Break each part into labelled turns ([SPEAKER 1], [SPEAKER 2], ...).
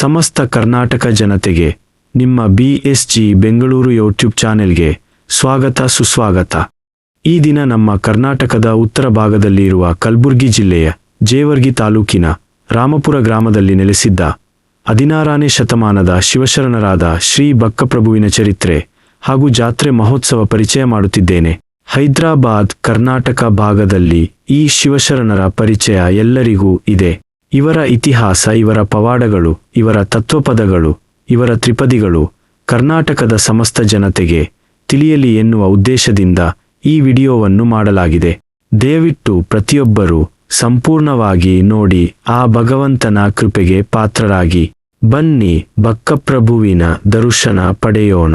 [SPEAKER 1] ಸಮಸ್ತ ಕರ್ನಾಟಕ ಜನತೆಗೆ ನಿಮ್ಮ B S G Bengaluru YouTube ಚಾನೆಲ್ಗೆ ಸ್ವಾಗತ ಸುಸ್ವಾಗತ. ಈ ದಿನ ನಮ್ಮ ಕರ್ನಾಟಕದ ಉತ್ತರ ಭಾಗದಲ್ಲಿ ಇರುವ ಕಲಬುರ್ಗಿ ಜಿಲ್ಲೆಯ ಜೇವರ್ಗಿ ತಾಲೂಕಿನ ರಾಮಪುರ ಗ್ರಾಮದಲ್ಲಿ ನೆಲೆಸಿದ್ದ ಹದಿನಾರನೇ ಶತಮಾನದ ಶಿವಶರಣರಾದ ಶ್ರೀ ಬಕ್ಕಪ್ರಭುವಿನ ಚರಿತ್ರೆ ಹಾಗೂ ಜಾತ್ರೆ ಮಹೋತ್ಸವ ಪರಿಚಯ ಮಾಡುತ್ತಿದ್ದೇನೆ. ಹೈದರಾಬಾದ್, ಕರ್ನಾಟಕ ಭಾಗದಲ್ಲಿ ಈ ಶಿವಶರಣರ ಪರಿಚಯ ಎಲ್ಲರಿಗೂ ಇದೆ. ಇವರ ಇತಿಹಾಸ, ಇವರ ಪವಾಡಗಳು, ಇವರ ತತ್ವಪದಗಳು, ಇವರ ತ್ರಿಪದಿಗಳು ಕರ್ನಾಟಕದ ಸಮಸ್ತ ಜನತೆಗೆ ತಿಳಿಯಲಿ ಎನ್ನುವ ಉದ್ದೇಶದಿಂದ ಈ ವಿಡಿಯೋವನ್ನು ಮಾಡಲಾಗಿದೆ. ದಯವಿಟ್ಟು ಪ್ರತಿಯೊಬ್ಬರೂ ಸಂಪೂರ್ಣವಾಗಿ ನೋಡಿ ಆ ಭಗವಂತನ ಕೃಪೆಗೆ ಪಾತ್ರರಾಗಿ ಬನ್ನಿ ಬಕ್ಕಪ್ರಭುವಿನ ದರ್ಶನ ಪಡೆಯೋಣ.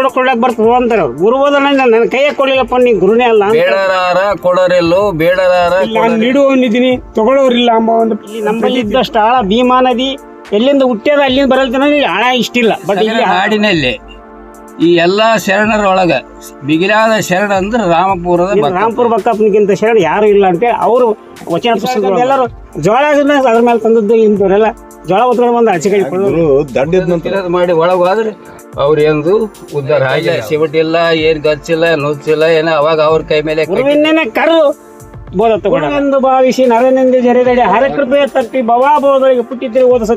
[SPEAKER 2] ಕೊಡ ಕೊಡಕ್ ಬರ್ತದ ಗುರು ಅವ್ರು. ಗುರುಬೋಧ ನನ್ನ ಕೈಯಾಗ ಕೊಡ್ಲಿಲ್ಲಪ್ಪ ನೀ ಗುರುನೇ ಅಲ್ಲ ಅಂತ.
[SPEAKER 3] ಬೇಡರಾರ ಕೊಡರೆಲ್ಲೋ ಬೇಡರಾರ
[SPEAKER 2] ನಾನು ನೀಡುವವನಿದ್ದೀನಿ ತಗೊಳ್ಳೋರಿಲ್ಲ ಅಂಬ ಒಂದು ಇಲ್ಲಿ ನಮ್ಮಲ್ಲಿ ಇದ್ದಷ್ಟು ಆಳ ಭೀಮಾ ನದಿ. ಎಲ್ಲಿಂದ ಹುಟ್ಟ್ಯದ ಅಲ್ಲಿಂದ ಬರಲ್ತನ ಆಳ ಇಷ್ಟಿಲ್ಲ. ಬಟ್ ಇಲ್ಲಿ
[SPEAKER 3] ಹಾಡಿನಲ್ಲಿ ಈ ಎಲ್ಲಾ ಶರಣರೊಳಗ ಬಿಗಿಲಾದ ಶರಣ ಅಂದ್ರೆ ರಾಮಪುರದ
[SPEAKER 2] ರಾಮಪುರ
[SPEAKER 3] ಭಕ್ತ.
[SPEAKER 2] ರಾಮ್ಪುರ ಬಕ್ಕಪ್ಪನಿಗಿಂತ ಶರಣ ಯಾರು ಇಲ್ಲ ಅಂತೇಳಿ ಅವರು ವಚನ ಪುಸ್ತಕ ಎಲ್ಲರೂ ಜೋಳ ಅದ್ರ ಮೇಲೆ ತಂದದ್ದು ಇಂಥವ್ರೆಲ್ಲ. ಜೋಳ ಹೊತ್ಕೊಂಡು ಬಂದ ಆಚೆ ಕಡೆ ಕೊಡೋದು.
[SPEAKER 3] ಮಾಡಿ ಒಳಗೆ ಹೋದ್ರೆ ಅವ್ರು ಎಂದು ಉದ್ದಾರ ಆಗಿಲ್ಲ ಸಿಬಟ್ಟಿಲ್ಲ ಏನ್ ಗಚ್ಚಿಲ್ಲ ನುಚ್ಚಿಲ್ಲ ಏನ ಅವಾಗ ಅವ್ರ ಕೈ ಮೇಲೆ
[SPEAKER 2] ಕರು ಬೋಧ ತಗೊಂಡು ಭಾವಿಸಿ ನರನಿಂದ ಜರಿದಡಿ ಹರಕೃಪೆ ತಪ್ಪಿ ಭವಾಭವಗಳಿಗೆ ಪುಟ್ಟಿದ್ರೆ ಓದ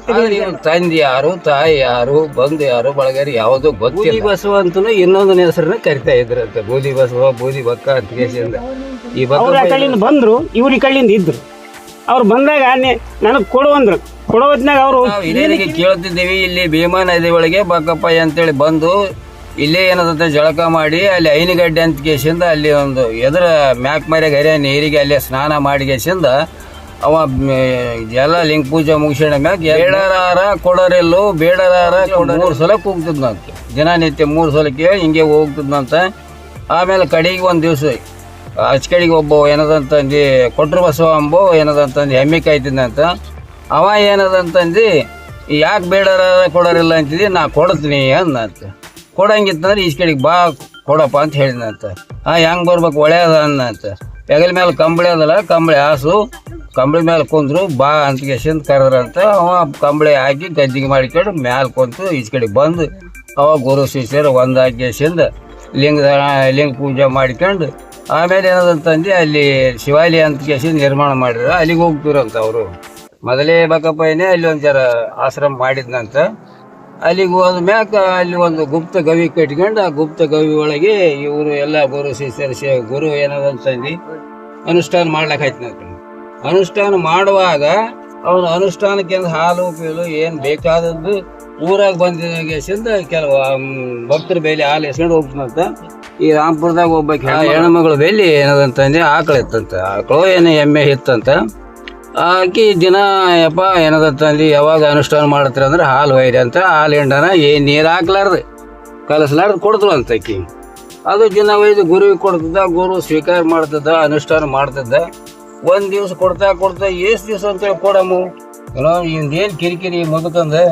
[SPEAKER 3] ತಂದೆ ಯಾರು ತಾಯಿ ಯಾರು ಬಂದು ಯಾರು ಬಳಗರಿ ಯಾವುದು ಗೊತ್ತಿಲ್ಲ. ಬೂದಿ ಬಸವ ಅಂತ ಇನ್ನೊಂದು ಹೆಸರನ್ನ ಕರಿತಾ ಇದ್ರಂತೆ ಬೂದಿ ಬಸವ ಬೂದಿ ಬಕ್ಕ ಅಂತ ಕೇಸಿಂದ ಈ ಬಕ್ಕ
[SPEAKER 2] ಬಂದ್ರು ಇವ್ರಿ ಕಳ್ಳಿಂದ ಇದ್ರು. ಅವ್ರು ಬಂದಾಗ ನನಗೆ ಕೊಡು ಅಂದ್ರು. ಕೊಡೋ ಹೊತ್ನಾಗ ಅವರು
[SPEAKER 3] ನಾವು ಹಿರಿಯರಿಗೆ ಕೇಳ್ತಿದ್ದೀವಿ ಇಲ್ಲಿ ಭೀಮಾ ನದಿ ಒಳಗೆ ಬಕ್ಕಪ್ಪ ಅಂತೇಳಿ ಬಂದು ಇಲ್ಲೇ ಏನದಂತೆ ಜಳಕ ಮಾಡಿ ಅಲ್ಲಿ ಐನಗಡ್ಡೆ ಅಂತ ಕೇಸಿಂದ ಅಲ್ಲಿ ಒಂದು ಎದುರ ಮ್ಯಾಕ್ ಮರ್ಯಾಗ ಹರಿಯ ನೀರಿಗೆ ಅಲ್ಲಿ ಸ್ನಾನ ಮಾಡಿ ಕೇಸಿಂದ ಅವ ಮ್, ಎಲ್ಲ ಲಿಂಗ ಪೂಜೆ ಮುಗಿಸಿದ ಮ್ಯಾಗ ಬೇಡರಾರ ಕೊಡರಿಲ್ಲು ಬೇಡರಾರ ಮೂರು ಸಲ ಕೂಗ್ತಿದ್ನಂತೆ. ದಿನನಿತ್ಯ ಮೂರು ಸಲ ಕೇಳಿ ಹಿಂಗೆ ಹೋಗ್ತಿದ್ನಂತ. ಆಮೇಲೆ ಕಡೆಗೆ ಒಂದು ದಿವಸ ಆಚ ಕಡೆಗೆ ಒಬ್ಬ ಏನದಂತಂದು, ಕೊಟ್ರು ಬಸವ ಅಂಬೋ, ಏನದಂತಂದು ಹೆಮ್ಮೆ ಕಾಯ್ತಿದ್ದಂತ ಅವ ಏನದಂತಂದು ಯಾಕೆ ಬೇಡರ ಕೊಡೋರಿಲ್ಲ ಅಂತಿದ್ದಿ ನಾ ಕೊಡ್ತೀನಿ ಅಂದಂತ. ಕೊಡಂಗಿತ್ತಂದ್ರೆ ಈಚ ಬಾ, ಕೊಡಪ್ಪ ಅಂತ ಹೇಳಿದಂತ. ಆ, ಹೆಂಗೆ ಬರ್ಬೇಕು ಒಳ್ಳೆಯದ ಅಂದಂತ. ಹೆಗಲ ಮೇಲೆ ಕಂಬಳಿ ಅದಲ್ಲ, ಕಂಬಳಿ ಹಾಸು. ಕಂಬಳಿ ಮೇಲೆ ಕುಂದ್ರು, ಬಾ ಅಂತ ಕೆಸಿಂದ ಕರೆದ್ರಂತ. ಅವ ಕಂಬಳಿ ಹಾಕಿ ಗದ್ದಿಗೆ ಮಾಡಿಕೊಂಡು ಮ್ಯಾಲೆ ಕುಂತು ಈಚ ಕಡೆಗೆ ಬಂದು, ಅವ ಗುರು ಶಿಷ್ಯರು ಒಂದಾಗಿ ಕೆಸಿಂದ ಲಿಂಗ ಲಿಂಗ ಪೂಜೆ ಮಾಡ್ಕೊಂಡು ಆಮೇಲೆ ಏನದಂತಂದು ಅಲ್ಲಿ ಶಿವಾಲಿ ಅಂತ ಕೇಸಿ ನಿರ್ಮಾಣ ಮಾಡಿದ್ರು. ಅಲ್ಲಿಗೆ ಹೋಗ್ತಿರಂತ ಅವರು. ಮೊದಲೇ ಬಕಪ್ಪಯ್ಯನೇ ಅಲ್ಲಿ ಒಂದು ಜರ ಆಶ್ರಮ ಮಾಡಿದ್ನಂತ ಅಲ್ಲಿಗೆ ಹೋದ ಮ್ಯಾಕ ಅಲ್ಲಿ ಒಂದು ಗುಪ್ತ ಗವಿ ಕಟ್ಕೊಂಡು ಆ ಗುಪ್ತ ಗವಿ ಒಳಗೆ ಇವರು ಎಲ್ಲ ಗುರು, ಶಿಷ್ಯರು ಶೇ, ಗುರು ಏನದಂತಂದು ಅನುಷ್ಠಾನ ಮಾಡ್ಲಕ್ಕಾಯ್ತಂತ ಅನುಷ್ಠಾನ ಮಾಡುವಾಗ ಅವನು ಅನುಷ್ಠಾನಕ್ಕೆ ಹಾಲು ಪೀಲು ಏನು ಬೇಕಾದದ್ದು ಊರಾಗ ಬಂದಿದ್ದ ಕೆಲವು ಭಕ್ತರ ಬೇಲಿ ಹಾಲು ಎಸ್ಕೊಂಡು ಹೋಗ್ತಂತ ಈ ರಾಮ್ಪುರದಾಗ ಒಬ್ಬಾಕಿ ಹೆಣ್ಮಗಳು. ಬೇಲಿ ಏನದಂತಂದ್ರೆ ಆಕಳ ಇತ್ತಂತ. ಆಕಳು ಏನು ಎಮ್ಮೆ ಇತ್ತಂತ. ಆಕಿ ದಿನ ಯಪ್ಪ ಏನದಂತಂದು ಯಾವಾಗ ಅನುಷ್ಠಾನ ಮಾಡತ್ರಿ ಅಂದ್ರೆ ಹಾಲು ಒಯ್ರಿ ಅಂತ ಹಾಲು ಹಿಂಡನ ಏನು ನೀರು ಹಾಕ್ಲಾರ್ದು. ಕಲಸ್ಲಾರ್ದು ಕೊಡ್ತಳು ಅಂತ ಆಕಿ. ಅದು ದಿನ ಒಯ್ದು ಗುರುವಿಗೆ ಕೊಡ್ತದ ಗುರು ಸ್ವೀಕಾರ ಮಾಡ್ತದ ಅನುಷ್ಠಾನ ಮಾಡ್ತದ ಒಂದು ದಿವ್ಸ ಕೊಡ್ತಾ ಕೊಡ್ತಾ ಎಷ್ಟು ದಿವಸ ಅಂತೇಳಿ ಕೊಡಮು. ಏನೋ ಏನು ಕಿರಿಕಿರಿ ಮುದುಕಂದ್ರೆ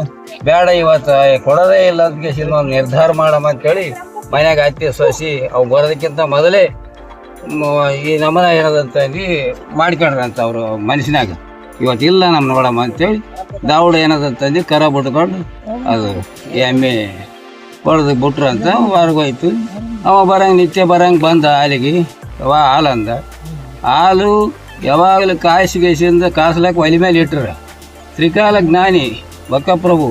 [SPEAKER 3] ಬೇಡ ಇವತ್ತು ಕೊಡೋದೇ ಇಲ್ಲ ಅಂತ ಸಿನಿಮಾ ಒಂದು ನಿರ್ಧಾರ ಮಾಡಮ್ಮ ಅಂತೇಳಿ ಮನ್ಯಾಗ ಹತ್ತಿ ಸೊಸಿ ಅವು ಬರೋದಕ್ಕಿಂತ ಮೊದಲೇ ಈ ನಮನ ಮಾಡ್ಕೊಂಡ್ರ ಮಾಡ್ಕೊಂಡ್ರಂತ ಅವರು ಮನಸ್ಸಿನಾಗ. ಇವತ್ತು ಇಲ್ಲ ನಮ್ಮ ನೋಡಮ್ಮ ಅಂತೇಳಿ ದಾವಡ ಏನದಂತಂದು ಕರ ಬಿಟ್ಕೊಂಡು ಅದು ಎಮ್ಮೆ ಹೊಡೆದು ಬಿಟ್ರು ಅಂತ ಹೊರಗೋಯ್ತು ಅವ ಬರಂಗೆ, ನಿತ್ಯ ಬರಂಗೆ ಬಂದ ಹಾಲಿಗೆ ಅವ ಹಾಲಂದ ಹಾಲು ಯಾವಾಗಲೂ ಕಾಯಿಸಿ ಗೇಸಿಂದ ಕಾಸ್ಲಾಕ ಒಲಿ ಮೇಲೆ ಇಟ್ರ. ತ್ರಿಕಾಲ ಜ್ಞಾನಿ ಬಕ್ಕಪ್ರಭು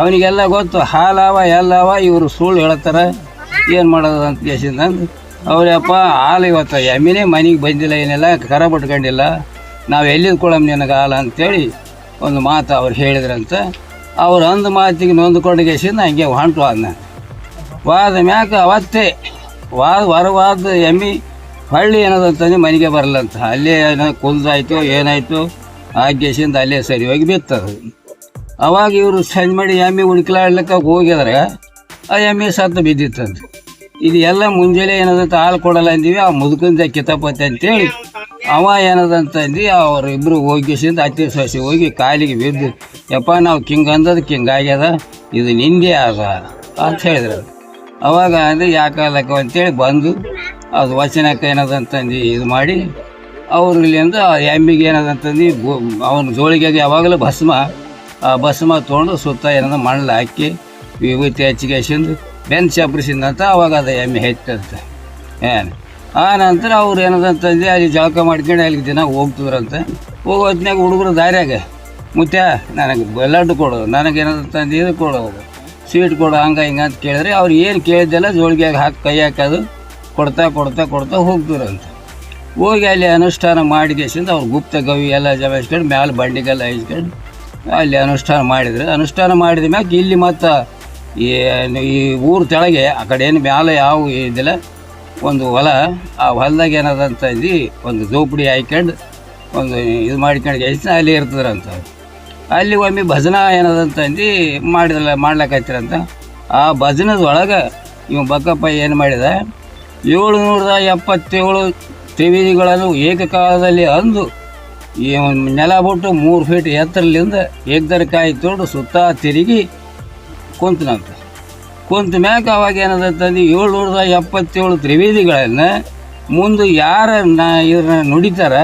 [SPEAKER 3] ಅವನಿಗೆಲ್ಲ ಗೊತ್ತು, ಹಾಲವ, ಎಲ್ಲವ, ಇವರು ಸುಳ್ಳು ಹೇಳ್ತಾರ ಏನು ಮಾಡೋದು ಅಂತ ಕೇಸಿಂದ ಅವ್ರಪ್ಪ, ಹಾಲು ಇವತ್ತು ಎಮ್ಮಿನೇ ಮನೆಗೆ ಬಂದಿಲ್ಲ, ಏನಿಲ್ಲ, ಕರ ಬಿಟ್ಕೊಂಡಿಲ್ಲ ನಾವು ಎಲ್ಲಿಂದ ಕೊಡಮ್ ನಿನಗೆ ಹಾಲು ಅಂತೇಳಿ ಒಂದು ಮಾತು ಅವ್ರು ಹೇಳಿದ್ರಂತ. ಅವ್ರು ಅಂದ ಮಾತಿಗೆ ನೊಂದ್ಕೊಂಡು ಕೇಸಿಂದ ಹಂಗೆ ಹೊಂಟು ಅದನ್ನ ವಾದ ಮ್ಯಾಕ ಅವತ್ತೇ, ವಾದ ವರವಾದ ಎಮ್ಮಿ, ಹಳ್ಳಿ ಏನದಂತಂದು ಮನೆಗೆ ಬರಲ್ಲಂತ ಅಲ್ಲೇ ಏನೋ ಕುಲ್ದಾಯ್ತು ಏನಾಯ್ತು ಆಗ್ಯಸಿಂದ ಅಲ್ಲೇ ಸರಿ ಹೋಗಿ ಬಿತ್ತದು. ಅವಾಗ ಇವರು ಸಂಜೆ ಮಾಡಿ ಎಮ್ಮೆ ಉಣ್ಕಲಾಡ್ಲಿಕ್ಕೆ ಹೋಗಿದ್ರೆ ಆ ಎಮ್ಮೆ ಸತ್ತು ಬಿದ್ದಿತ್ತಂತ. ಇದು ಎಲ್ಲ ಮುಂಜಾನೆ ಏನದಂತ ಹಾಲು ಕೊಡಲ್ಲ ಅಂದೀವಿ, ಆ ಮುದುಕಂದ ಕಿತಾಪತಿ ಅಂತೇಳಿ ಅವ ಏನದಂತಂದು ಅವ್ರು ಇಬ್ಬರು ಹೋಗಿಸಿಂದ ಅತ್ತಿ ಸಸಿ ಹೋಗಿ ಕಾಲಿಗೆ ಬಿದ್ದು, ಯಪ್ಪ, ನಾವು ಕಿಂಗ್ ಅಂದದಕ್ಕೆ ಕಿಂಗ್ ಆಗ್ಯದ, ಇದು ನಿಂದೆ ಅದ ಅಂತ ಹೇಳಿದ್ರು. ಅವಾಗ ಅಂದ್ರೆ ಯಾಕಲ್ಲಕ್ಕ ಅಂತೇಳಿ ಬಂದು, ಅದು ವಚನಕ್ಕೆ ಏನದಂತಂದು ಇದು ಮಾಡಿ ಅವ್ರು ಇಲ್ಲಿಂದ ಆ ಎಮ್ಮಿಗೆ ಏನದಂತಂದು ಅವನ ಜೋಳಿಗೆಗೆ ಯಾವಾಗಲೂ ಭಸ್ಮ ಭಸ್ಮ ತೊಗೊಂಡು ಸುತ್ತ ಏನದ ಮಣ್ಣು ಹಾಕಿ ವಿಭೂತಿ ಹೆಚ್ಚಿಗೆ ಬೆನ್ ಅಂತ ಅವಾಗ ಅದು ಎಮ್ಮೆ ಹೆಚ್ಚಂತೆ ಏನು ಆ ನಂತರ ಅವ್ರು ಏನದಂತಂದು ಅಲ್ಲಿ ಜಳಕ ಮಾಡ್ಕೊಂಡು ಅಲ್ಲಿ ದಿನ ಹೋಗ್ತಿದ್ರಂತೆ. ಹೋಗೋ ಹೊತ್ನ್ಯಾಗ ಹುಡುಗರು ದಾರ್ಯಾಗ ಮುತ್ಯ ನನಗೆ ಲಡ್ಡು ಕೊಡು, ನನಗೆ ಏನದಂತಂದು ಇದು ಕೊಡು ಸ್ವೀಟ್ ಕೊಡು, ಹಂಗೆ ಹಿಂಗೆ ಅಂತ ಕೇಳಿದ್ರೆ ಅವ್ರು ಏನು ಕೇಳಿದ್ದೆಲ್ಲ ಜೋಳಿಗೆಗೆ ಹಾಕಿ ಕೈ ಹಾಕೋದು, ಕೊಡ್ತಾ ಕೊಡ್ತಾ ಕೊಡ್ತಾ ಹೋಗ್ತಿರಂತೆ ಹೋಗಿ ಅಲ್ಲಿ ಅನುಷ್ಠಾನ ಮಾಡಿಗೆಸಿಂದ ಅವ್ರು ಗುಪ್ತ ಗವಿ ಎಲ್ಲ ಜಮಾಯಿಸ್ಕೊಂಡು ಮ್ಯಾಲೆ ಬಂಡಿಗೆಲ್ಲ ಇಸ್ಕೊಂಡು ಅಲ್ಲಿ ಅನುಷ್ಠಾನ ಮಾಡಿದ್ರು. ಅನುಷ್ಠಾನ ಮಾಡಿದ ಮ್ಯಾಗ ಇಲ್ಲಿ ಮತ್ತು ಈ ಈ ಊರು ತೆಳಗೆ ಆ ಕಡೆ ಏನು ಮ್ಯಾಲೆ ಯಾವ ಇದಿಲ್ಲ, ಒಂದು ಹೊಲ, ಆ ಹೊಲದಾಗ ಏನದಂತಂದು ಒಂದು ಜೋಪಡಿ ಹಾಕ್ಕೊಂಡು ಒಂದು ಇದು ಮಾಡ್ಕೊಂಡು ಗೆಲ್ಸಿ ಅಲ್ಲಿ ಇರ್ತದ್ರಂತ. ಅಲ್ಲಿ ಒಮ್ಮೆ ಭಜನ ಏನದಂತ ಏನದಂತಂದು ಮಾಡಿದಲ್ಲ ಮಾಡ್ಲಕತ್ತಿರಂತ ಆ ಭಜನದ ಒಳಗೆ ಇವ ಬಕ್ಕಪ್ಪ ಏನು ಮಾಡಿದ ಏಳುನೂರ ಎಪ್ಪತ್ತೇಳು ತ್ರಿವೇದಿಗಳನ್ನು ಏಕಕಾಲದಲ್ಲಿ ಅಂದು ಈ ನೆಲ ಬಿಟ್ಟು ಮೂರು ಫೀಟ್ ಎತ್ತರಲಿಂದ ಏಕದರ ಕಾಯಿ ತೊಗೊಂಡು ಸುತ್ತ ತಿರುಗಿ ಕುಂತನಂತ ಕುಂತ ಮ್ಯಾಕ ಅವಾಗ ಏನದಂತಂದು ಏಳ್ನೂರದ ಎಪ್ಪತ್ತೇಳು ತ್ರಿವೇದಿಗಳನ್ನು ಮುಂದೆ ಯಾರ ನಾ ಇದನ್ನ ನುಡಿತಾರ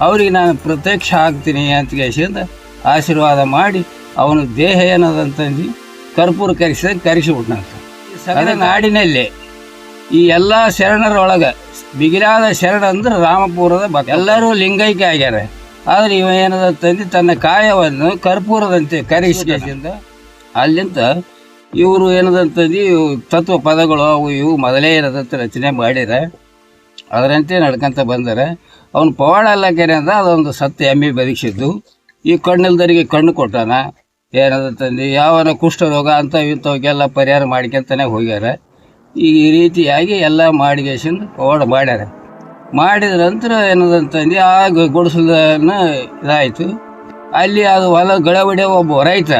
[SPEAKER 3] ಅವ್ರಿಗೆ ನಾನು ಪ್ರತ್ಯಕ್ಷ ಆಗ್ತೀನಿ ಅಂತ ಕೇಸಿಂದ ಆಶೀರ್ವಾದ ಮಾಡಿ ಅವನ ದೇಹ ಏನದಂತಂದು ಕರ್ಪೂರ ಕರಿಸಿದಾಗ ಕರಿಸಿಬಿಟ್ನಂತ ಸಗರ ನಾಡಿನಲ್ಲಿ. ಈ ಎಲ್ಲ ಶರಣರೊಳಗೆ ಬಿಗಿಲಾದ ಶರಣ ಅಂದ್ರೆ ರಾಮಪುರದ ಭಕ್ತ. ಎಲ್ಲರೂ ಲಿಂಗೈಕ್ಯ ಆಗ್ಯಾರ. ಆದ್ರೆ ಇವ ಏನದಂತಂದು ತನ್ನ ಕಾಯವನ್ನು ಕರ್ಪೂರದಂತೆ ಕರಿಸಿಂದ ಅಲ್ಲಿಂದ ಇವರು ಏನದಂತಂದು ತತ್ವ ಪದಗಳು ಅವು ಇವು ಮೊದಲೇ ಏನದಂತ ರಚನೆ ಮಾಡ್ಯಾರ ಅದರಂತೆ ನಡ್ಕೊಂತ ಬಂದರೆ. ಅವನು ಪವಾಡ ಅಲ್ಲಕೆರೆ ಅಂದ್ರೆ ಅದೊಂದು ಸತ್ಯ ಎಮ್ಮೆ ಬದುಕಿಸಿದ್ದು ಈ ಕಣ್ಣಿಲ್ದರಿಗೆ ಕಣ್ಣು ಕೊಟ್ಟಾನ. ಏನದಂತಂದು ಯಾವನ ಕುಷ್ಠರೋಗ ಅಂತ ಇಂಥವಕ್ಕೆಲ್ಲ ಪರಿಹಾರ ಮಾಡ್ಕೊಂತಾನೆ ಹೋಗ್ಯಾರ. ಈ ರೀತಿಯಾಗಿ ಎಲ್ಲ ಮಾಡಿಗೇಶನ್ ಪವಾಡ ಮಾಡ್ಯಾರ. ಮಾಡಿದ ನಂತರ ಏನದಂತಂದು ಆ ಗುಡಿಸಲನ್ನ ಇದಾಯಿತು. ಅಲ್ಲಿ ಅದು ಹೊಲ ಗಳೆ ಒಬ್ಬ ರೈತ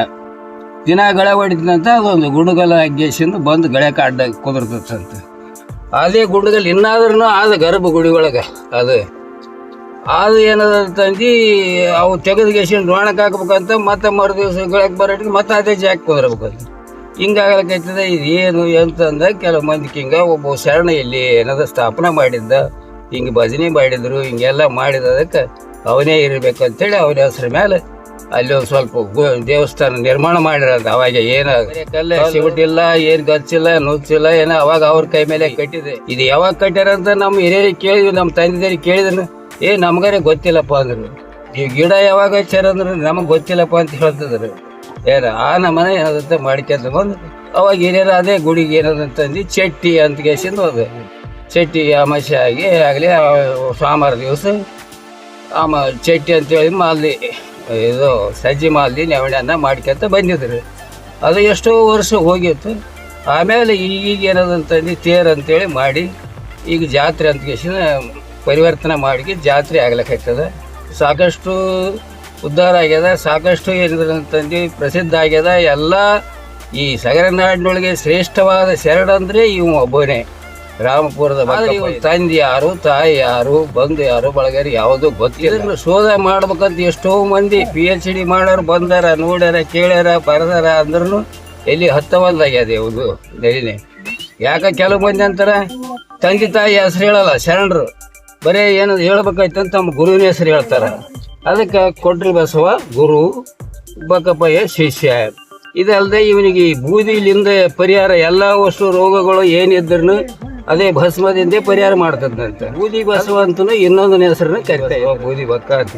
[SPEAKER 3] ದಿನ ಗಳೆ ಹೊಡಿತಂತ ಅದೊಂದು ಗುಂಡುಗಲ ಅಗ್ಗೇಶಿಂದ ಬಂದು ಗಳೆ ಕಾಡ್ದ ಕುದುರ್ತಂತ ಅದೇ ಗುಂಡುಗಲ್ ಇನ್ನಾದ್ರೂ ಆದ ಗರ್ಭ ಗುಡಿ ಒಳಗೆ ಅದು. ಅದು ಏನದಂತಂದು ಅವು ತೆಗೆದು ಗೇಶನ್ ಹಾಕ್ಬೇಕಂತ ಮತ್ತೆ ಮರು ದಿವಸ ಗಳಕ್ಕೆ ಬರೋಟಿಗೆ ಮತ್ತೆ ಅದೇ ಜಾಕ್ ಕುದುರ್ಬೇಕಂತ ಹಿಂಗಾಗಲಕೈತದ ಇದು ಏನು ಅಂತಂದ ಕೆಲವು ಮಂದಿ ಹಿಂಗ ಒಬ್ಬ ಶರಣ ಇಲ್ಲಿ ಏನದ ಸ್ಥಾಪನೆ ಮಾಡಿದ್ದ, ಹಿಂಗೆ ಭಜನೆ ಮಾಡಿದ್ರು, ಹಿಂಗೆಲ್ಲ ಮಾಡಿದದಕ್ಕೆ ಅವನೇ ಇರಬೇಕಂತೇಳಿ ಅವನ ಹೆಸರ ಮೇಲೆ ಅಲ್ಲಿ ಒಂದು ಸ್ವಲ್ಪ ದೇವಸ್ಥಾನ ನಿರ್ಮಾಣ ಮಾಡಿರೋದು. ಅವಾಗ ಏನ ಕಲ್ಲ ಸಿಗುಟ್ಟಿಲ್ಲ ಏನ್ ಗಚ್ಚಿಲ್ಲ, ನುಚ್ಚಿಲ್ಲ, ಏನೋ ಅವಾಗ ಅವ್ರ ಕೈ ಮೇಲೆ ಕಟ್ಟಿದೆ. ಇದು ಯಾವಾಗ ಕಟ್ಟ್ಯಾರ ಅಂತ ನಮ್ಮ ಹಿರಿಯರಿಗೆ ಕೇಳಿದ್ವಿ, ನಮ್ಮ ತಂದೆದರಿಗೆ ಕೇಳಿದ್ರು ಏ, ನಮ್ಗಾರೆ ಗೊತ್ತಿಲ್ಲಪ್ಪ ಅಂದ್ರು. ಈ ಗಿಡ ಯಾವಾಗ ಹಚ್ಚಾರ ನಮಗೆ ಗೊತ್ತಿಲ್ಲಪ್ಪ ಅಂತ ಹೇಳ್ತಿದ್ರು. ಏನ ಆ ನಮ್ಮನೆ ಏನದಂತ ಮಾಡ್ಕೊಂತ ಬಂದು, ಅವಾಗ ಏನಾರ ಅದೇ ಗುಡಿಗೆ ಏನದಂತಂದು ಚಟ್ಟಿ ಅಂತ ಕೇಸಿಂದ ಹೋದೆ ಚಟ್ಟಿ ಅಮಾಸೆ ಆಗಿ ಆಗಲಿ ಸೋಮವಾರ ದಿವಸ ಆಮ ಚಟ್ಟಿ ಅಂತೇಳಿ ಮಾಲಿ ಇದು ಸಜ್ಜಿ ಮಾಲ್ದಿ ನೆವಣೆಯನ್ನ ಮಾಡ್ಕೊಂತ ಬಂದಿದ್ರು. ಅದು ಎಷ್ಟೋ ವರ್ಷ ಹೋಗಿತ್ತು. ಆಮೇಲೆ ಈಗ ಏನದಂತಂದು ತೇರು ಅಂತೇಳಿ ಮಾಡಿ, ಈಗ ಜಾತ್ರೆ ಅಂತ ಕೇಸಿನ ಪರಿವರ್ತನೆ ಮಾಡಿ ಜಾತ್ರೆ ಆಗ್ಲಕ್ಕೆ ಸಾಕಷ್ಟು ಉದ್ಧಾರ ಆಗ್ಯದ ಸಾಕಷ್ಟು ಏನಿದಂತಂದು ಪ್ರಸಿದ್ಧ ಆಗ್ಯದ. ಎಲ್ಲ ಈ ಸಗರನಾಡಿನೊಳಗೆ ಶ್ರೇಷ್ಠವಾದ ಶರಣ ಅಂದ್ರೆ ಇವ ಒಬ್ಬನೇ. ರಾಮಪುರದ ಇವ್ ತಂದೆ ಯಾರು ತಾಯಿ ಯಾರು ಬಂಧು ಯಾರು ಬಳಗರಿ ಯಾವುದು ಗೊತ್ತಿಲ್ಲ. ಶೋಧ ಮಾಡ್ಬೇಕಂತ ಎಷ್ಟೋ ಮಂದಿ ಪಿ ಎಚ್ ಡಿ ಮಾಡೋರು ಬಂದಾರ ನೋಡ್ಯಾರ ಕೇಳ್ಯಾರ ಬರದಾರ ಅಂದ್ರೂ ಎಲ್ಲಿ ಹತ್ತವಲ್ದಾಗ್ಯದ ಇವುದು ಡೈಲಿ ಯಾಕ ಕೆಲವು ಮಂದಿ ಅಂತಾರ ತಂದೆ ತಾಯಿ ಹೆಸರು ಹೇಳಲ್ಲ ಶರಣರು. ಬರೇ ಏನು ಹೇಳ್ಬೇಕಾಯ್ತಂತ ತಮ್ಮ ಗುರುವಿನ ಹೆಸರು ಹೇಳ್ತಾರ. ಅದಕ್ಕೆ ಕೊಟ್ರಿ ಬಸವ ಗುರು ಬಕ್ಕಪ್ಪಯ್ಯ ಶಿಷ್ಯ. ಇದಲ್ಲದೆ ಇವನಿಗೆ ಈ ಬೂದಿಲಿಂದ ಪರಿಹಾರ ಎಲ್ಲ ವಸ್ತು ರೋಗಗಳು ಏನಿದ್ರು ಅದೇ ಭಸ್ಮದಿಂದ ಪರಿಹಾರ ಮಾಡ್ತದಂತೆ. ಬೂದಿ ಬಸವ ಅಂತ ಇನ್ನೊಂದು ಹೆಸರನ್ನ ಕರಿತಾರೆ ಬೂದಿ ಬಕ್ಕ ಅಂತ